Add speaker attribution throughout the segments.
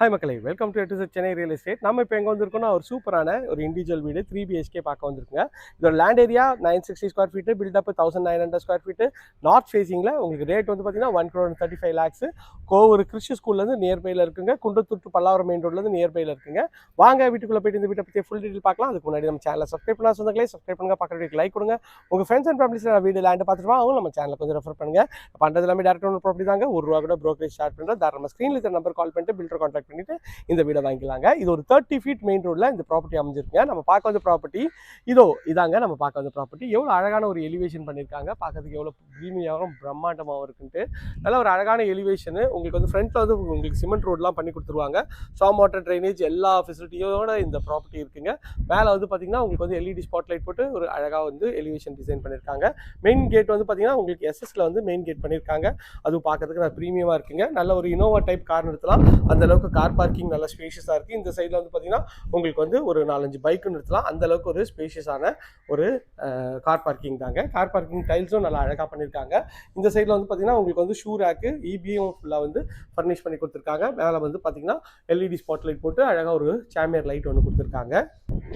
Speaker 1: Hi மக்களை welcome to எட்டு Chennai real estate நம்ம இப்போ எங்கே வந்திருக்கோம்னா ஒரு சூப்பரான ஒரு இண்டிவிஜுவல் வீடு த்ரீ பிஹெச்கே பார்க்க வந்திருக்குங்க. இதோட land area nine sixty square feet built up thousand nine hundred square feet north ஃபேஸிங்கில் உங்களுக்கு ரேட் வந்து பார்த்தீங்கன்னா one crore thirty five lakhs Kovur Christy ஸ்கூல்லேருந்து நியர்பையில் இருக்குங்க. குண்டத்தூர் பல்லாவரம் மெயின் ரோட்லேருந்து நியர்பையில் இருக்குங்க. வாங்க வீட்டுக்குள்ளே போயிட்டு இந்த வீட்டை பற்றி ஃபுல் டீட்டெயில் பார்க்கலாம். அதுக்கு முன்னாடி நம்ம சேனலை சப்ஸ்கிரைப் பண்ணா சொந்தங்களே. சப்ஸ்கிரைப் பண்ணுங்க பக்கத்து வீட்டுக்கு லைக் கொடுங்க உங்கள் ஃப்ரெண்ட்ஸ் அண்ட் ஃபேமிலிஸ் வீடு லேண்ட் பார்த்துட்டு அவங்க நம்ம சேனலை கொஞ்சம் ரெஃபர் பண்ணுங்க. பண்ணுறது எல்லாமே டேரக்ட் ஒன்று ப்ராப்பர்ட்டி தாங்க. ஒரு ரூபா கூட ப்ரோக்கரேஜ் ஸ்டார்ட் பண்ணுறது தாராளமாக ஸ்க்ரீனில் இருக்கிற நம்பர் கால் பண்ணிட்டு பில்டர் கான்டாக்ட் பண்ணிட்டு இந்த வீடை வாங்கிக்கலாங்க. இது ஒரு தேர்ட்டி ஃபீட் மெயின் ரோடில் இந்த ப்ராப்பர்ட்டி அமைஞ்சிருக்குங்க. நம்ம பார்க்க வந்த ப்ராப்பர்ட்டி இதோ இதாங்க நம்ம பார்க்க வந்த ப்ராப்பர்ட்டி எவ்வளோ அழகான ஒரு எலிவேஷன் பண்ணியிருக்காங்க பார்க்கறதுக்கு எவ்வளோ ப்ரீமியாகவும் பிரம்மாண்டமாகவும் இருக்குன்ட்டு. நல்ல ஒரு அழகான எலிவேஷனு உங்களுக்கு வந்து ஃப்ரண்ட்டில் வந்து உங்களுக்கு சிமெண்ட் ரோட்லாம் பண்ணி கொடுத்துருவாங்க. ஸ்டாம் வாட்டர் ட்ரைனேஜ் எல்லா ஃபெசிலிட்டியோட இந்த ப்ராப்பர்ட்டி இருக்குங்க. மேலே வந்து பார்த்தீங்கன்னா உங்களுக்கு வந்து எல்இடி ஸ்பாட் லைட் போட்டு ஒரு அழகாக வந்து எலிவேஷன் டிசைன் பண்ணியிருக்காங்க மெயின் கேட் வந்து பார்த்தீங்கன்னா உங்களுக்கு எஸ்எஸ்ல வந்து மெயின் கேட் பண்ணியிருக்காங்க அது பார்க்கறதுக்கு நான் ப்ரீமியமாக இருக்குங்க. நல்ல ஒரு இனோவா டைப் கார் நிறுத்தலாம் அந்த அளவுக்கு கார் பார்க்கிங் நல்லா ஸ்பேஷியஸாக இருக்குது இந்த சைடில் வந்து பார்த்தீங்கன்னா உங்களுக்கு வந்து ஒரு நாலஞ்சு பைக்கு நிறுத்தலாம் அந்த அளவுக்கு ஒரு ஸ்பேஷியஸான ஒரு கார் பார்க்கிங் தாங்க. கார் பார்க்கிங் டைல்ஸும் நல்லா அழகாக பண்ணியிருக்காங்க இந்த சைடில் வந்து பார்த்தீங்கன்னா உங்களுக்கு வந்து ஷூ ரேக்கு இபியும் ஃபுல்லாக வந்து ஃபர்னிஷ் பண்ணி கொடுத்துருக்காங்க. மேலே வந்து பார்த்தீங்கன்னா எல்இடி ஸ்பாட் லைட் போட்டு அழகாக ஒரு சாமியர் லைட் ஒன்று கொடுத்துருக்காங்க.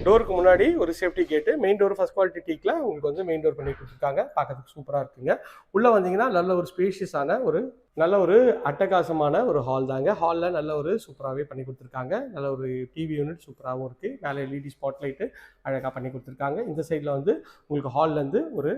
Speaker 1: டோருக்கு முன்னாடி ஒரு safety gate main door first quality டீக்கில் உங்களுக்கு வந்து மெயின் டோர் பண்ணி கொடுத்துருக்காங்க. பார்க்கறதுக்கு சூப்பராக இருக்குங்க. உள்ளே வந்தீங்கன்னா நல்ல ஒரு ஸ்பேஷியஸான ஒரு நல்ல ஒரு அட்டகாசமான ஒரு ஹால் தாங்க. ஹாலில் நல்ல ஒரு சூப்பராகவே பண்ணி கொடுத்துருக்காங்க. நல்ல ஒரு டிவி யூனிட் சூப்பராகவும் இருக்குது மேலே எல்இடி ஸ்பாட் லைட்டு அழகாக பண்ணி கொடுத்துருக்காங்க. இந்த சைடில் வந்து உங்களுக்கு ஹால்லேருந்து ஒரு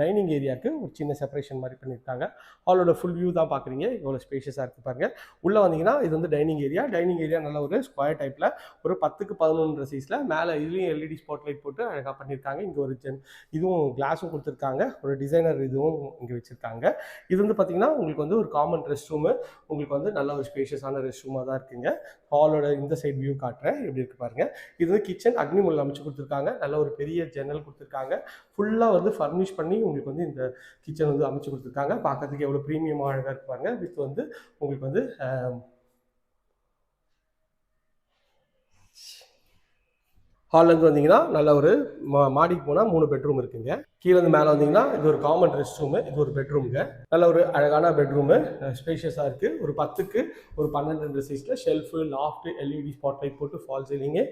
Speaker 1: டைனிங் ஏரியாவுக்கு ஒரு சின்ன செப்பரேஷன் மாதிரி பண்ணியிருக்காங்க ஹாலோட ஃபுல் வியூ தான் பார்க்குறீங்க இவ்வளோ ஸ்பேஷியஸாக இருக்குது பாருங்கள் உள்ளே வந்தீங்கன்னா இது வந்து டைனிங் ஏரியா டைனிங் ஏரியா நல்ல ஒரு ஸ்கொயர் டைப்பில் ஒரு பத்துக்கு பதினொன்று சைஸில் மேலே இதுலேயும் எல்இடி ஸ்பாட் லைட் போட்டு அழகாக பண்ணியிருக்காங்க இங்கே ஒரு ஜென் இதுவும் கிளாஸும் கொடுத்துருக்காங்க. ஒரு டிசைனர் இதுவும் இங்கே வச்சுருக்காங்க. இது வந்து பார்த்தீங்கன்னா உங்களுக்கு வந்து ஒரு காமன் ரெஸ்ட் ரூமு உங்களுக்கு வந்து நல்ல ஒரு ஸ்பேஷியஸான ரெஸ்ட் ரூமாக தான் இருக்குங்க. ஹாலோட இந்த சைட் வியூ காட்டுறேன். எப்படி இருக்கு பாருங்க. இது வந்து கிச்சன் அக்னி முள் அமைச்சு கொடுத்துருக்காங்க. நல்ல ஒரு பெரிய ஜன்னல் கொடுத்துருக்காங்க. ஃபுல்லாக வந்து ஃபர்னிஷ் பண்ணி உங்களுக்கு வந்து இந்த கிச்சன் வந்து அமைச்சு கொடுத்துருக்காங்க. பார்க்கறதுக்கு எவ்வளோ ப்ரீமியமாக அழகாக இருப்பாங்க வித் வந்து உங்களுக்கு வந்து ஹால்லேருந்து வந்தீங்கன்னா நல்ல ஒரு மா மாடிக்கு போனால் மூணு பெட்ரூம் இருக்குங்க. கீழேருந்து மேலே வந்தீங்கன்னா இது ஒரு காமன் ரெஸ்ட் ரூமு இது ஒரு பெட்ரூமுங்க நல்ல ஒரு அழகான பெட்ரூமு ஸ்பேஷியஸாக இருக்குது ஒரு பத்துக்கு ஒரு பன்னெண்டு ரெண்டு சைஸில் shelf loft LED spot light போட்டு ஃபால் சீலிங்கு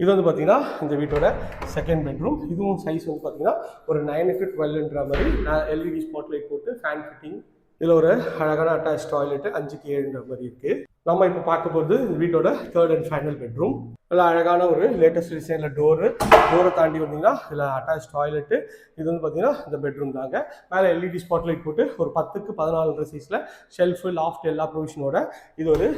Speaker 1: இது வந்து பார்த்தீங்கன்னா இந்த வீட்டோட செகண்ட் பெட்ரூம் இதுவும் சைஸ் வந்து பார்த்தீங்கன்னா ஒரு நைனுக்கு டுவெல்ன்ற மாதிரி. எல்இடி ஸ்பாட் லைட் போட்டு ஃபேன் ஃபிட்டிங் இதில் ஒரு அழகான அட்டாச் டாய்லெட்டு அஞ்சுக்கு ஏழுன்ற மாதிரி இருக்குது நம்ம இப்போ பார்க்க போகிறது இந்த வீட்டோட தேர்ட் அண்ட் ஃபைனல் பெட்ரூம் இதில் அழகான ஒரு லேட்டஸ்ட் டிசைனில் டோரு டோரை தாண்டி வந்தீங்கன்னா இதில் அட்டாச் டாய்லெட்டு இது வந்து பார்த்தீங்கன்னா இந்த பெட்ரூம் தாங்க. மேலே எல்இடி ஸ்பாட் லைட் போட்டு ஒரு பத்துக்கு பதினாலு சைஸில் ஷெல்ஃபு லாஃப்ட் எல்லா ப்ரொவிஷனோட இது ஒரு